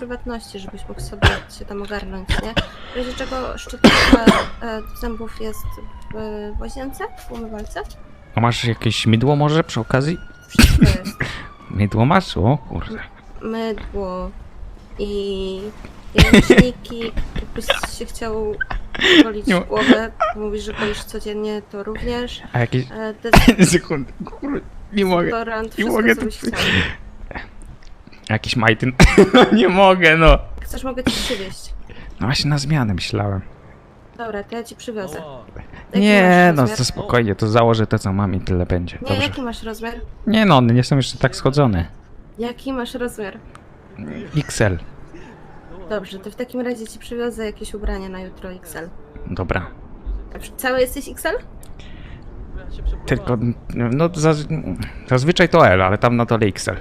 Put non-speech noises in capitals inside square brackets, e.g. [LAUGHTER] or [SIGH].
prywatności, żebyś mógł sobie się tam ogarnąć, nie? W razie czego szczoteczka e, do zębów jest w e, łazience, w umywalce. A masz jakieś mydło może przy okazji? Wszystko jest. [LAUGHS] Mydło masz? O kurde. Mydło i jęczniki. Jakbyś się chciał golić Nie ma- głowę, mówisz, że golisz codziennie, to również. A jakieś... E, [LAUGHS] Sekundę. Kurde, nie mogę. Dezodorant, Nie wszystko mogę co byś chciał. Jakiś majtyn. [LAUGHS] nie mogę, no. Chcesz, mogę ci przywieźć. No właśnie na zmianę myślałem. Dobra, to ja ci przywiozę. Jaki Nie, masz no rozmiar? to spokojnie, to założę to co mam i tyle będzie. Nie, Dobrze. jaki masz rozmiar? Nie no, one nie są jeszcze tak schodzone. Jaki masz rozmiar? XL. Dobrze, to w takim razie ci przywiozę jakieś ubranie na jutro XL. Dobra. A przy- Cały jesteś XL? Tylko, no zaz... zazwyczaj to L, ale tam na dole XL.